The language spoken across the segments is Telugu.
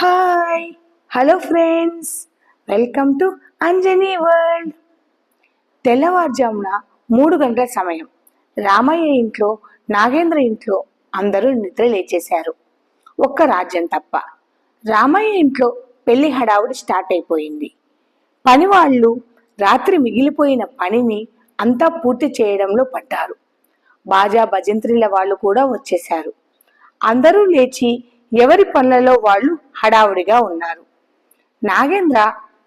Hi hello friends welcome to Anjani world తెల్లవారుజామున మూడు గంటల సమయం. రామయ్య ఇంట్లో నాగేంద్ర ఇంట్లో అందరూ నిద్ర లేచేశారు. ఒక్క రాజ్యం తప్ప. రామయ్య ఇంట్లో పెళ్ళి హడావుడి స్టార్ట్ అయిపోయింది. పనివాళ్ళు రాత్రి మిగిలిపోయిన పనిని అంతా పూర్తి చేయడంలో పడ్డారు. బాజా భజంత్రిల వాళ్ళు కూడా వచ్చేశారు. అందరూ లేచి ఎవరి పనులలో వాళ్ళు హడావుడిగా ఉన్నారు. నాగేంద్ర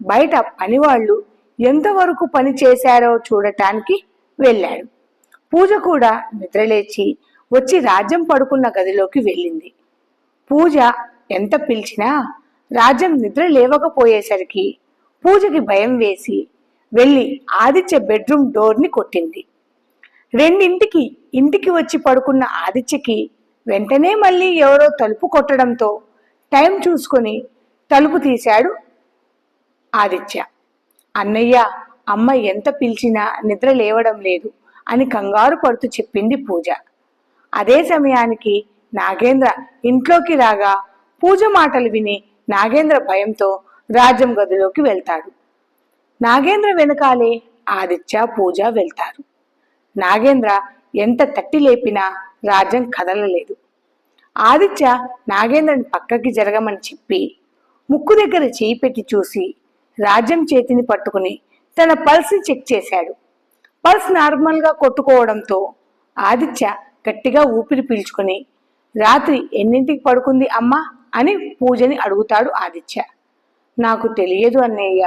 బయట పనివాళ్ళు ఎంతవరకు పని చేశారో చూడటానికి వెళ్ళాడు. పూజ కూడా నిద్రలేచి వచ్చి రాజ్యం పడుకున్న గదిలోకి వెళ్ళింది. పూజ ఎంత పిలిచినా రాజ్యం నిద్ర లేవకపోయేసరికి పూజకి భయం వేసి వెళ్ళి ఆదిత్య బెడ్రూమ్ డోర్ని కొట్టింది. రెండింటికి ఇంటికి వచ్చి పడుకున్న ఆదిత్యకి వెంటనే మళ్ళీ ఎవరో తలుపు కొట్టడంతో టైం చూసుకొని తలుపు తీశాడు ఆదిత్య. అన్నయ్య అమ్మ ఎంత పిలిచినా నిద్ర లేవడం లేదు అని కంగారు పడుతూ చెప్పింది పూజ. అదే సమయానికి నాగేంద్ర ఇంట్లోకి రాగా పూజ మాటలు విని నాగేంద్ర భయంతో రాజ్యం గదిలోకి వెళ్తాడు. నాగేంద్ర వెనకాలే ఆదిత్య పూజ వెళ్తారు. నాగేంద్ర ఎంత తట్టి లేపినా రాజ్యం కదలలేదు. ఆదిత్య నాగేంద్రని పక్కకి జరగమని చెప్పి ముక్కు దగ్గర చేయి పెట్టి చూసి రాజ్యం చేతిని పట్టుకుని తన పల్స్ చెక్ చేశాడు. పల్స్ నార్మల్గా కొట్టుకోవడంతో ఆదిత్య గట్టిగా ఊపిరి పీల్చుకుని రాత్రి ఎన్నింటికి పడుకుంది అమ్మా? అని పూజని అడుగుతాడు ఆదిత్య. నాకు తెలియదు అన్నయ్య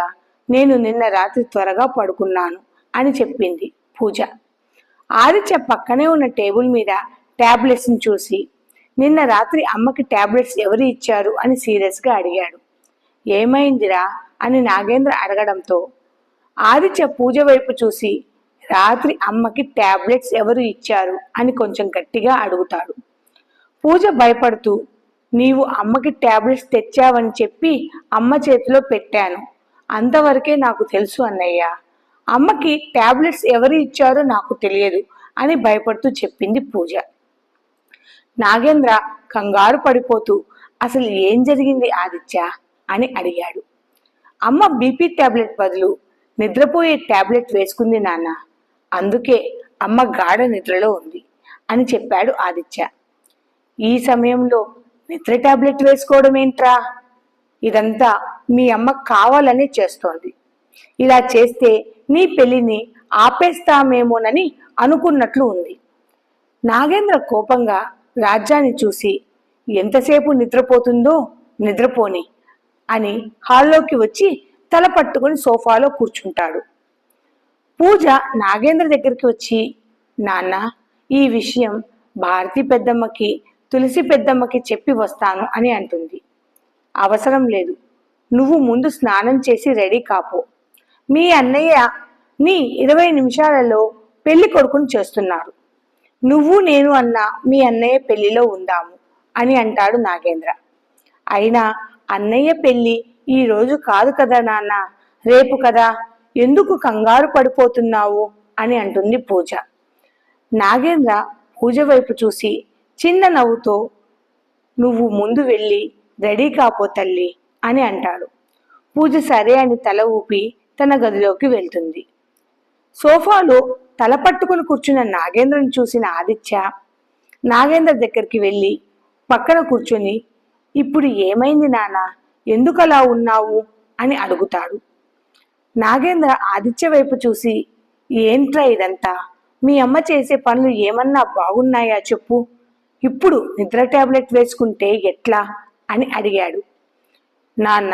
నేను నిన్న రాత్రి త్వరగా పడుకున్నాను అని చెప్పింది పూజ. ఆదిత్య పక్కనే ఉన్న టేబుల్ మీద ట్యాబ్లెట్స్ని చూసి నిన్న రాత్రి అమ్మకి టాబ్లెట్స్ ఎవరు ఇచ్చారు అని సీరియస్గా అడిగాడు. ఏమైందిరా? అని నాగేంద్ర అడగడంతో ఆదిత్య పూజ వైపు చూసి రాత్రి అమ్మకి ట్యాబ్లెట్స్ ఎవరు ఇచ్చారు? అని కొంచెం గట్టిగా అడుగుతాడు. పూజ భయపడుతూ నీవు అమ్మకి టాబ్లెట్స్ తెచ్చావని చెప్పి అమ్మ చేతిలో పెట్టాను. అంతవరకే నాకు తెలుసు అన్నయ్య. అమ్మకి టాబ్లెట్స్ ఎవరు ఇచ్చారో నాకు తెలియదు అని భయపడుతూ చెప్పింది పూజ. నాగేంద్ర కంగారు పడిపోతూ అసలు ఏం జరిగింది ఆదిత్య? అని అడిగాడు. అమ్మ బీపీ టాబ్లెట్ బదులు నిద్రపోయే టాబ్లెట్ వేసుకుంది నాన్న. అందుకే అమ్మ గాఢ నిద్రలో ఉంది అని చెప్పాడు ఆదిత్య. ఈ సమయంలో నిద్ర టాబ్లెట్ వేసుకోవడం ఏంట్రా? ఇదంతా మీ అమ్మ కావాలని చేస్తోంది. ఇలా చేస్తే నీ పెళ్ళిని ఆపేస్తామేమోనని అనుకున్నట్లు ఉంది. నాగేంద్ర కోపంగా రాజ్యాన్ని చూసి ఎంతసేపు నిద్రపోతుందో నిద్రపోని అని హాల్లోకి వచ్చి తల పట్టుకుని సోఫాలో కూర్చుంటాడు. పూజ నాగేంద్ర దగ్గరికి వచ్చి నాన్న ఈ విషయం భారతి పెద్దమ్మకి తులసి పెద్దమ్మకి చెప్పి వస్తాను అని అంటుంది. అవసరం లేదు. నువ్వు ముందు స్నానం చేసి రెడీ కాపో. మీ అన్నయ్య నీ ఇరవై నిమిషాలలో పెళ్ళి కొడుకుని చేస్తున్నారు. నువ్వు నేను అన్న మీ అన్నయ్య పెళ్ళిలో ఉందాము అని అంటాడు నాగేంద్ర. అయినా అన్నయ్య పెళ్ళి ఈ రోజు కాదు కదా నాన్న రేపు కదా. ఎందుకు కంగారు పడిపోతున్నావు అని అంటుంది పూజ. నాగేంద్ర పూజ వైపు చూసి చిన్న నవ్వుతో నువ్వు ముందు వెళ్ళి రెడీ కాపో తల్లి అని అంటాడు. పూజ సరే అని తల ఊపి తన గదిలోకి వెళ్తుంది. సోఫాలో తల పట్టుకుని కూర్చున్న నాగేంద్రని చూసిన ఆదిత్య నాగేంద్ర దగ్గరికి వెళ్ళి పక్కన కూర్చొని ఇప్పుడు ఏమైంది నాన్న? ఎందుకలా ఉన్నావు? అని అడుగుతాడు. నాగేంద్ర ఆదిత్య వైపు చూసి ఏంట్రా ఇదంతా? మీ అమ్మ చేసే పనులు ఏమన్నా బాగున్నాయా చెప్పు? ఇప్పుడు నిద్ర టాబ్లెట్ వేసుకుంటే ఎట్లా? అని అడిగాడు. నాన్న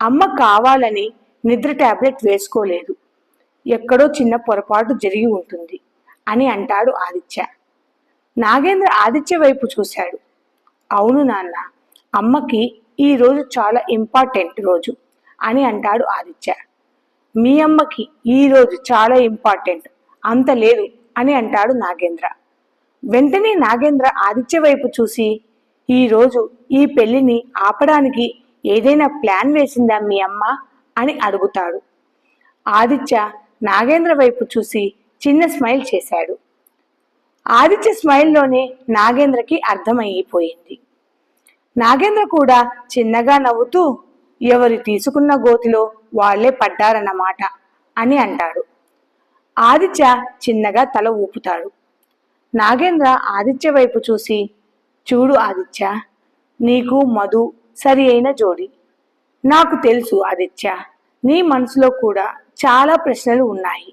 అమ్మ కావాలని నిద్ర టాబ్లెట్ వేసుకోలేదు. ఎక్కడో చిన్న పొరపాటు జరిగి ఉంటుంది అని అంటాడు ఆదిత్య. నాగేంద్ర ఆదిత్య వైపు చూశాడు. అవును నాన్న అమ్మకి ఈ రోజు చాలా ఇంపార్టెంట్ రోజు అని అంటాడు ఆదిత్య. మీ అమ్మకి ఈ రోజు చాలా ఇంపార్టెంట్ అంత లేదు అని అంటాడు నాగేంద్ర. వెంటనే నాగేంద్ర ఆదిత్య వైపు చూసి ఈరోజు ఈ పెళ్ళిని ఆపడానికి ఏదైనా ప్లాన్ వేసిందా మీ అమ్మ అని అడుగుతాడు. ఆదిత్య నాగేంద్ర వైపు చూసి చిన్న స్మైల్ చేశాడు. ఆదిత్య స్మైల్లోనే నాగేంద్రకి అర్థమైపోయింది. నాగేంద్ర కూడా చిన్నగా నవ్వుతూ ఎవరు తీసుకున్న గోతిలో వాళ్ళే పడ్డారన్నమాట అని అంటాడు. ఆదిత్య చిన్నగా తల ఊపుతాడు. నాగేంద్ర ఆదిత్య వైపు చూసి చూడు ఆదిత్య నీకు మధు సరి అయిన జోడి. నాకు తెలుసు ఆదిత్య నీ మనసులో కూడా చాలా ప్రశ్నలు ఉన్నాయి.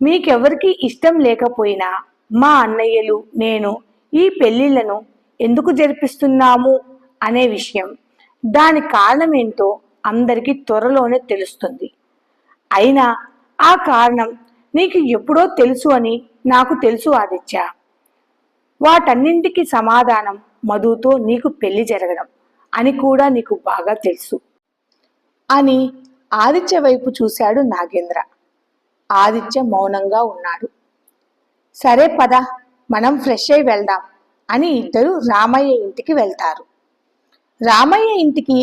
మీకెవరికి ఇష్టం లేకపోయినా మా అన్నయ్యలు నేను ఈ పెళ్ళిళ్ళను ఎందుకు జరిపిస్తున్నాము అనే విషయం దాని కారణం ఏంటో అందరికీ త్వరలోనే తెలుస్తుంది. అయినా ఆ కారణం నీకు ఎప్పుడో తెలుసు అని నాకు తెలుసు ఆదిత్య. వాటన్నింటికి సమాధానం మధుతో నీకు పెళ్ళి జరగడం అని కూడా నీకు బాగా తెలుసు. అని ఆదిత్య వైపు చూశాడు నాగేంద్ర. ఆదిత్య మౌనంగా ఉన్నాడు. సరే పద మనం ఫ్రెష్ అయి వెళ్దాం అని ఇద్దరు రామయ్య ఇంటికి వెళ్తారు. రామయ్య ఇంటికి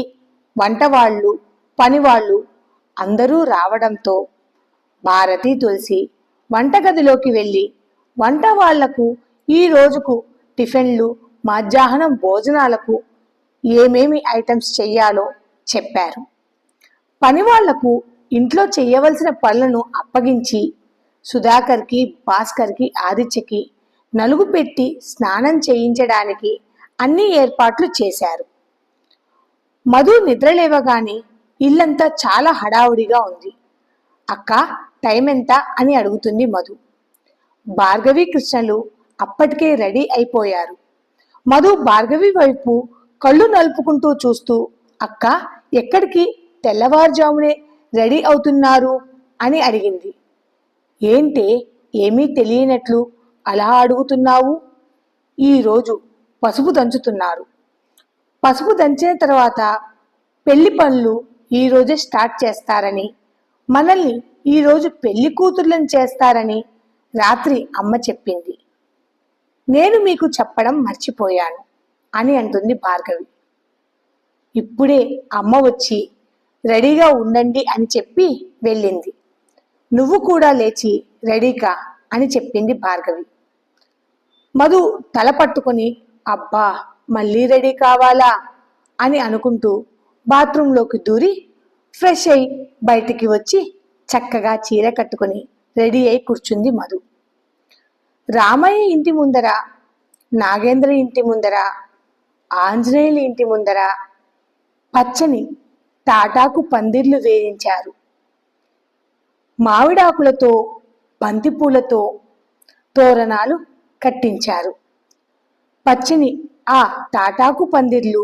వంటవాళ్ళు పనివాళ్ళు అందరూ రావడంతో భారతి తులసి వంటగదిలోకి వెళ్ళి వంట వాళ్ళకు ఈ రోజుకు టిఫిన్లు మధ్యాహ్నం భోజనాలకు ఏమేమి ఐటమ్స్ చెయ్యాలో చెప్పారు. పనివాళ్ళకు ఇంట్లో చేయవలసిన పనులను అప్పగించి సుధాకర్కి భాస్కర్కి ఆదిత్యకి నలుగు పెట్టి స్నానం చేయించడానికి అన్ని ఏర్పాట్లు చేశారు. మధు నిద్రలేవగానే ఇల్లంతా చాలా హడావుడిగా ఉంది. అక్క టైం ఎంత? అని అడుగుతుంది మధు. భార్గవి కృష్ణలు అప్పటికే రెడీ అయిపోయారు. మధు భార్గవి వైపు కళ్ళు నలుపుకుంటూ చూస్తూ అక్క ఎక్కడికి? తెల్లవారుజామునే రెడీ అవుతున్నారు అని అడిగింది. ఏంటే ఏమీ తెలియనట్లు అలా అడుగుతున్నావు? ఈరోజు పసుపు దంచుతున్నారు. పసుపు దంచిన తర్వాత పెళ్ళి పనులు ఈరోజే స్టార్ట్ చేస్తారని మనల్ని ఈరోజు పెళ్ళి కూతుర్లను చేస్తారని రాత్రి అమ్మ చెప్పింది. నేను మీకు చెప్పడం మర్చిపోయాను అని అంటుంది భార్గవి. ఇప్పుడే అమ్మ వచ్చి రెడీగా ఉండండి అని చెప్పి వెళ్ళింది. నువ్వు కూడా లేచి రెడీగా అని చెప్పింది భార్గవి. మధు తల పట్టుకొని అబ్బా మళ్ళీ రెడీ కావాలా? అని అనుకుంటూ బాత్రూంలోకి దూరి ఫ్రెష్ అయి బయటికి వచ్చి చక్కగా చీర కట్టుకొని రెడీ అయి కూర్చుంది మధు. రామయ్య ఇంటి ముందర నాగేంద్ర ఇంటి ముందర ఆంజనేయుల ఇంటి ముందర పచ్చని తాటాకు పందిర్లు వేయించారు. మామిడాకులతో బంతిపూలతో తోరణాలు కట్టించారు. పచ్చని ఆ తాటాకు పందిర్లు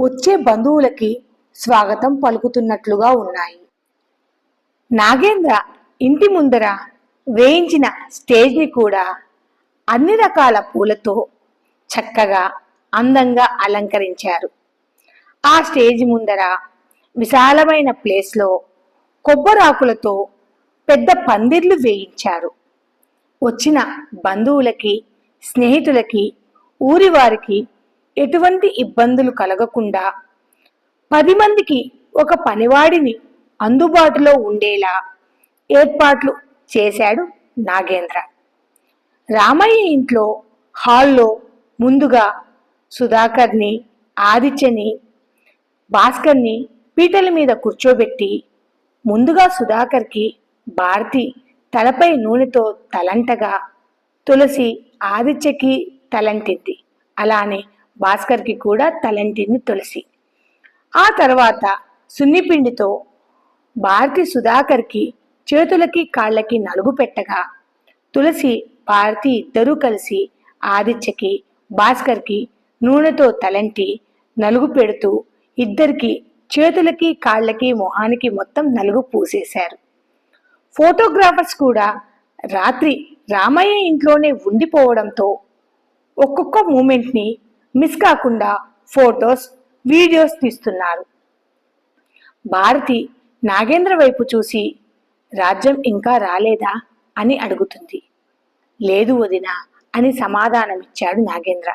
వచ్చే బంధువులకి స్వాగతం పలుకుతున్నట్లుగా ఉన్నాయి. నాగేంద్ర ఇంటి ముందర వేయించిన స్టేజ్ని కూడా అన్ని రకాల పూలతో చక్కగా అందంగా అలంకరించారు. ఆ స్టేజ్ ముందర విశాలమైన ప్లేస్లో కొబ్బరాకులతో పెద్ద పందిర్లు వేయించారు. వచ్చిన బంధువులకి స్నేహితులకి ఊరి వారికి ఎటువంటి ఇబ్బందులు కలగకుండా పది మందికి ఒక పనివాడిని అందుబాటులో ఉండేలా ఏర్పాట్లు చేశాడు నాగేంద్ర. రామయ్య ఇంట్లో హాల్లో ముందుగా సుధాకర్ని ఆదిత్యని భాస్కర్ని పీటల మీద కూర్చోబెట్టి ముందుగా సుధాకర్కి భారతి తలపై నూనెతో తలంటగా తులసి ఆదిత్యకి తలంటింది. అలానే భాస్కర్కి కూడా తలంటింది తులసి. ఆ తర్వాత సున్నిపిండితో భారతి సుధాకర్కి చేతులకి కాళ్ళకి నలుగు పెట్టగా తులసి భారతి ఇద్దరూ కలిసి ఆదిత్యకి భాస్కర్కి నూనెతో తలంటి నలుగు పెడుతూ ఇద్దరికి చేతులకి కాళ్ళకి మొహానికి మొత్తం నలుగు పూసేశారు. ఫోటోగ్రాఫర్స్ కూడా రాత్రి రామయ్య ఇంట్లోనే ఉండిపోవడంతో ఒక్కొక్క మూమెంట్ని మిస్ కాకుండా ఫోటోస్ వీడియోస్ తీస్తున్నారు. భారతి నాగేంద్ర వైపు చూసి రాజ్యం ఇంకా రాలేదా? అని అడుగుతుంది. లేదు వదిన అని సమాధానమిచ్చాడు నాగేంద్ర.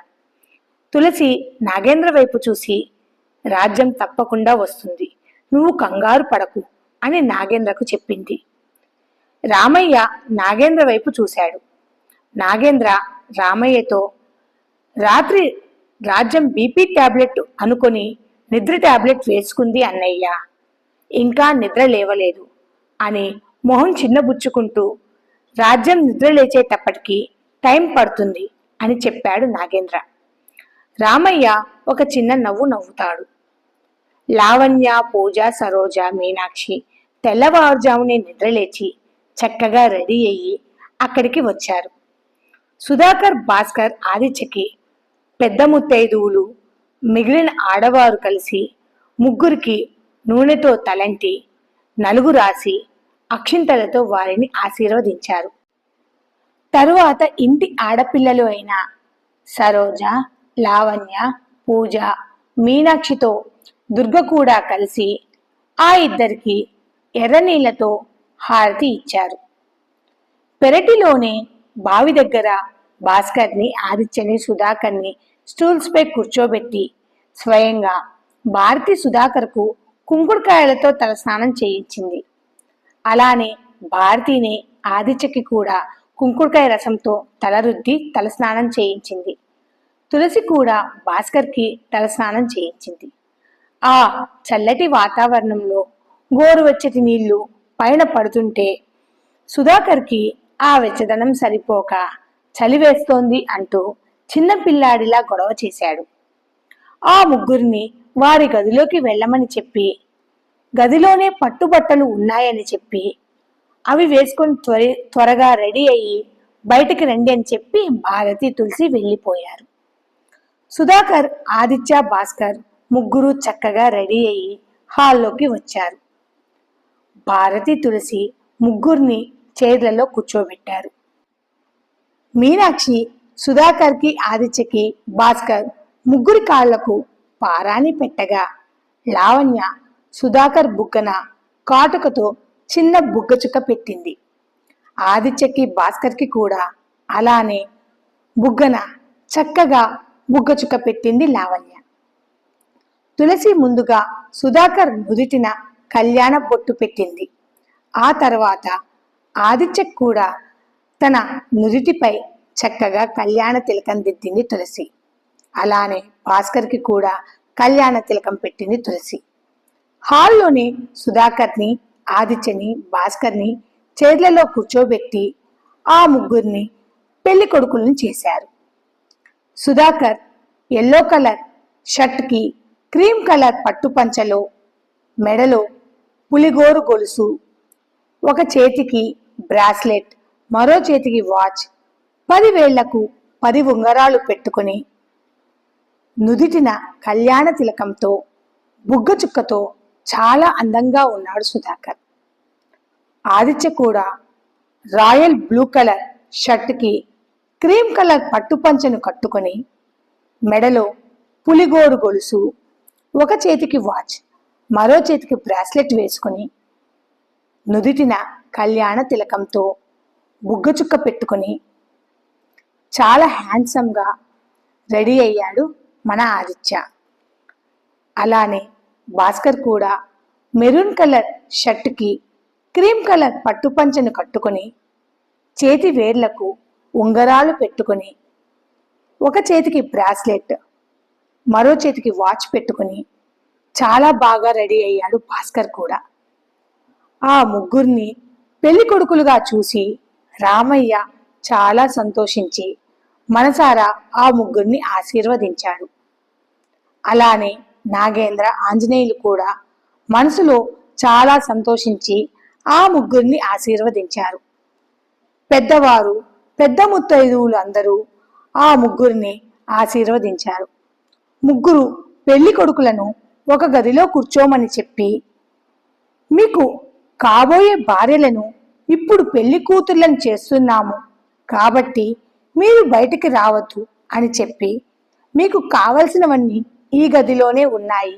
తులసి నాగేంద్ర వైపు చూసి రాజ్యం తప్పకుండా వస్తుంది. నువ్వు కంగారు పడకు అని నాగేంద్రకు చెప్పింది. రామయ్య నాగేంద్ర వైపు చూశాడు. నాగేంద్ర రామయ్యతో రాత్రి రాజ్యం బీపీ టాబ్లెట్ అనుకొని నిద్ర టాబ్లెట్ వేసుకుంది అన్నయ్య. ఇంకా నిద్ర లేవలేదు అని మొహం చిన్నబుచ్చుకుంటూ రాజ్యం నిద్ర లేచేటప్పటికి టైం పడుతుంది అని చెప్పాడు నాగేంద్ర. రామయ్య ఒక చిన్న నవ్వు నవ్వుతాడు. లావణ్య పూజ సరోజ మీనాక్షి తెల్లవారుజామునే నిద్రలేచి చక్కగా రెడీ అయ్యి అక్కడికి వచ్చారు. సుధాకర్ భాస్కర్ ఆదిత్యకి పెద్ద ముత్తైదువులు మిగిలిన ఆడవారు కలిసి ముగ్గురికి నూనెతో తలంటి నలుగు రాసి అక్షింతలతో వారిని ఆశీర్వదించారు. తరువాత ఇంటి ఆడపిల్లలు అయిన సరోజ లావణ్య పూజ మీనాక్షితో దుర్గ కూడా కలిసి ఆ ఇద్దరికి ఎర్రనీళ్ళతో హారతి ఇచ్చారు. పెరటిలోనే బావి దగ్గర భాస్కర్ని ఆదిత్యని సుధాకర్ని స్టూల్స్పై కూర్చోబెట్టి స్వయంగా భారతి సుధాకర్కు కుంకుడుకాయలతో తలస్నానం చేయించింది. అలానే భారతిని ఆదిత్యకి కూడా కుంకుడుకాయ రసంతో తలరుద్ది తలస్నానం చేయించింది. తులసి కూడా భాస్కర్కి తలస్నానం చేయించింది. ఆ చల్లటి వాతావరణంలో గోరువెచ్చటి నీళ్ళు పైన పడుతుంటే సుధాకర్కి ఆ వెచ్చదనం సరిపోక చలి వేస్తోంది అంటూ చిన్నపిల్లాడిలా గొడవ చేశాడు. ఆ ముగ్గురిని వారి గదిలోకి వెళ్ళమని చెప్పి గదిలోనే పట్టుబట్టలు ఉన్నాయని చెప్పి అవి వేసుకొని త్వర త్వరగా రెడీ అయ్యి బయటికి రండి అని చెప్పి భారతి తులసి వెళ్ళిపోయారు. సుధాకర్ ఆదిత్య భాస్కర్ ముగ్గురు చక్కగా రెడీ అయ్యి హాల్లోకి వచ్చారు. భారతి తులసి ముగ్గురిని చైర్లలో కూర్చోబెట్టారు. మీనాక్షి సుధాకర్కి ఆదిత్యకి భాస్కర్ ముగ్గురి కాళ్ళకు పారాని పెట్టగా లావణ్య సుధాకర్ బుగ్గన కాటుకతో చిన్న బుగ్గచుక్క పెట్టింది. ఆదిత్యకి భాస్కర్కి కూడా అలానే బుగ్గన చక్కగా బుగ్గచుక్క పెట్టింది లావణ్య. తులసి ముందుగా సుధాకర్ నుదుటిన కళ్యాణ బొట్టు పెట్టింది. ఆ తర్వాత ఆదిత్య కూడా తన నుదిటిపై చక్కగా కళ్యాణ తిలకం దిద్దింది తులసి. అలానే భాస్కర్కి కూడా కళ్యాణ తిలకం పెట్టింది తులసి. హాల్లోనే సుధాకర్ని ఆదిత్యని భాస్కర్ని చైర్లలో కూర్చోబెట్టి ఆ ముగ్గురిని పెళ్ళి కొడుకులను చేశారు. సుధాకర్ ఎల్లో కలర్ షర్ట్కి క్రీమ్ కలర్ పట్టు పంచలో మెడలో పులిగోరు గొలుసు. ఒక చేతికి బ్రాస్లెట్ మరో చేతికి వాచ్. పదివేళ్ళకు పది ఉంగరాలు పెట్టుకుని నుదిటిన కళ్యాణ తిలకంతో బుగ్గచుక్కతో చాలా అందంగా ఉన్నాడు సుధాకర్. ఆదిత్య కూడా రాయల్ బ్లూ కలర్ షర్ట్కి క్రీమ్ కలర్ పట్టుపంచను కట్టుకొని మెడలో పులిగోరు గొలుసు. ఒక చేతికి వాచ్ మరో చేతికి బ్రాస్లెట్ వేసుకుని నుదిటిన కళ్యాణ తిలకంతో బుగ్గచుక్క పెట్టుకుని చాలా హ్యాండ్సమ్గా రెడీ అయ్యాడు మన ఆదిత్య. అలానే భాస్కర్ కూడా మెరూన్ కలర్ షర్ట్కి క్రీమ్ కలర్ పట్టుపంచను కట్టుకొని చేతి వేర్లకు ఉంగరాలు పెట్టుకొని ఒక చేతికి బ్రాస్లెట్ మరో చేతికి వాచ్ పెట్టుకుని చాలా బాగా రెడీ అయ్యాడు భాస్కర్ కూడా. ఆ ముగ్గురిని పెళ్ళి కొడుకులుగా చూసి రామయ్య చాలా సంతోషించి మనసారా ఆ ముగ్గురిని ఆశీర్వదించాడు. అలానే నాగేంద్ర ఆంజనేయులు కూడా మనసులో చాలా సంతోషించి ఆ ముగ్గురిని ఆశీర్వదించారు. పెద్దవారు పెద్ద ముత్తైదువులు అందరూ ఆ ముగ్గురిని ఆశీర్వదించారు. ముగ్గురు పెళ్ళి కొడుకులను ఒక గదిలో కూర్చోమని చెప్పి మీకు కాబోయే భార్యలను ఇప్పుడు పెళ్ళి కూతుర్లను చేస్తున్నాము కాబట్టి మీరు బయటికి రావద్దు అని చెప్పి మీకు కావలసినవన్నీ ఈ గదిలోనే ఉన్నాయి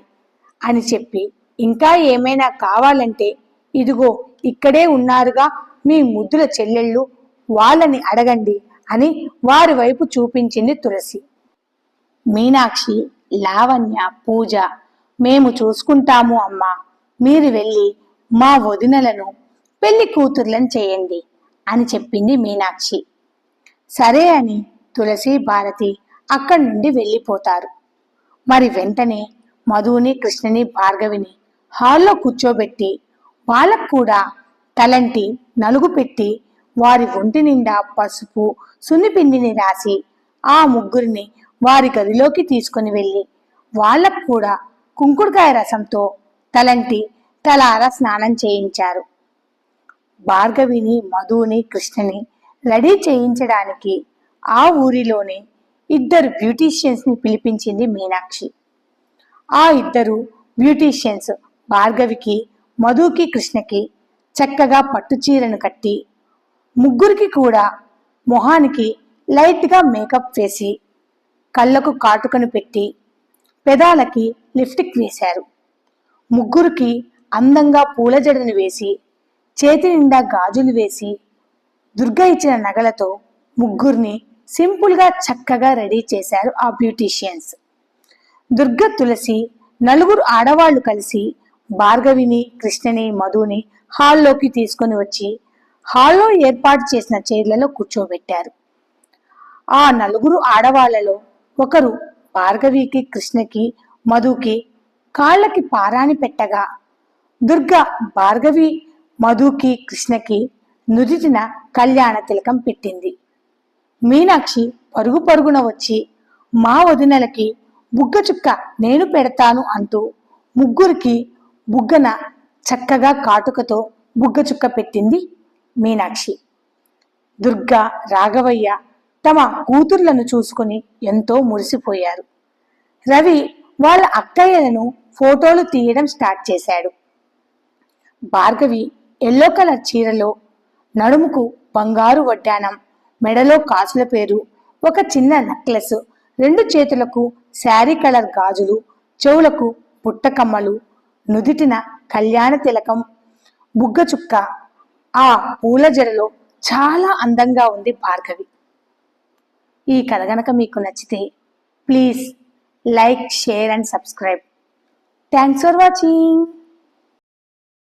అని చెప్పి ఇంకా ఏమైనా కావాలంటే ఇదిగో ఇక్కడే ఉన్నారుగా మీ ముద్దుల చెల్లెళ్ళు వాళ్ళని అడగండి అని వారి వైపు చూపించింది తులసి. మీనాక్షి లావణ్య పూజ. మేము చూసుకుంటాము అమ్మా. మీరు వెళ్ళి మా వదినలను పెళ్ళి కూతుర్లను చేయండి అని చెప్పింది మీనాక్షి. సరే అని తులసి భారతి అక్కడి నుండి వెళ్ళిపోతారు. మరి వెంటనే మధుని కృష్ణని భార్గవిని హాల్లో కూర్చోబెట్టి వాళ్ళకు కూడా తలంటి నలుగు పెట్టి వారి ఒంటి నిండా పసుపు సున్నిపిండిని రాసి ఆ ముగ్గురిని వారి గదిలోకి తీసుకుని వెళ్ళి వాళ్ళకు కూడా కుంకుడుకాయ రసంతో తలంటి తలార స్నానం చేయించారు. భార్గవిని మధుని కృష్ణని రెడీ చేయించడానికి ఆ ఊరిలోనే ఇద్దరు బ్యూటీషియన్స్ని పిలిపించింది మీనాక్షి. ఆ ఇద్దరు బ్యూటీషియన్స్ భార్గవికి మధుకి కృష్ణకి చక్కగా పట్టు చీరను కట్టి ముగ్గురికి కూడా మొహానికి లైట్గా మేకప్ వేసి కళ్ళకు కాటుకను పెట్టి పెదాలకి లిప్స్టిక్ వేశారు. ముగ్గురికి అందంగా పూల జడను వేసి చేతి నిండా గాజులు వేసి దుర్గ ఇచ్చిన నగలతో ముగ్గురిని సింపుల్గా చక్కగా రెడీ చేశారు ఆ బ్యూటీషియన్స్. దుర్గ తులసి నలుగురు ఆడవాళ్ళు కలిసి భార్గవిని కృష్ణని మధుని హాల్లోకి తీసుకొని వచ్చి హాల్లో ఏర్పాటు చేసిన చైర్లలో కూర్చోబెట్టారు. ఆ నలుగురు ఆడవాళ్ళలో ఒకరు భార్గవికి కృష్ణకి మధుకి కాళ్ళకి పారాని పెట్టగా దుర్గ భార్గవి మధుకి కృష్ణకి నుదిటిన కళ్యాణ తిలకం పెట్టింది. మీనాక్షి పరుగు పరుగున వచ్చి మా వదినలకి బుగ్గ చుక్క నేను పెడతాను అంటూ ముగ్గురికి బుగ్గన చక్కగా కాటుకతో బుగ్గ చుక్క పెట్టింది మీనాక్షి. దుర్గా రాఘవయ్య తమ కూతుర్లను చూసుకుని ఎంతో మురిసిపోయారు. రవి వాళ్ళ అక్కయ్యలను ఫోటోలు తీయడం స్టార్ట్ చేశాడు. భార్గవి ఎల్లో కలర్ చీరలో నడుముకు బంగారు వడ్డానం మెడలో కాసుల పేరు ఒక చిన్న నెక్లెస్ రెండు చేతులకు శారీ కలర్ గాజులు చెవులకు పుట్టకమ్మలు నుదిటిన కళ్యాణ తిలకం బుగ్గ చుక్క ఆ పూల జడలో చాలా అందంగా ఉంది భార్గవి. ఈ కథ గనక మీకు నచ్చితే please like share and subscribe thanks for watching